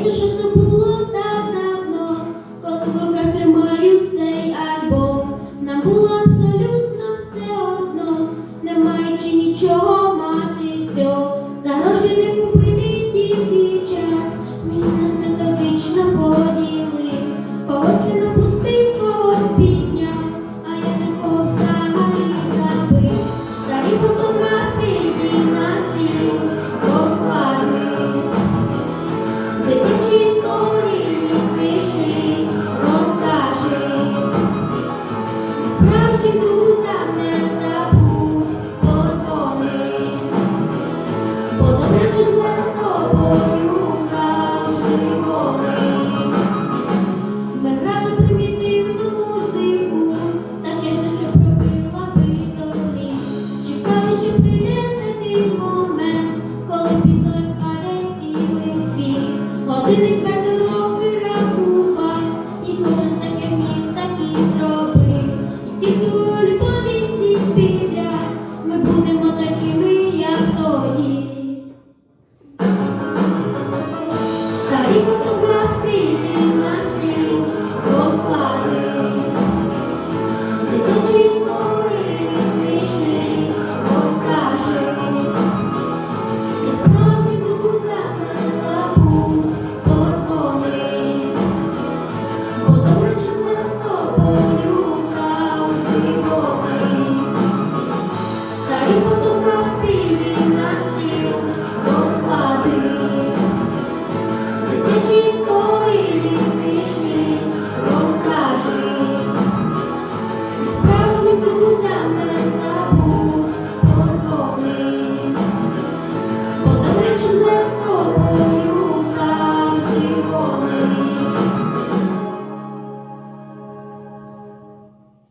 здається, що це було так давно, коли в руках тримаю цей альбом. Нам було абсолютно все одно, не маючи нічого мати, все за гроші не було. Jesus. Thank you.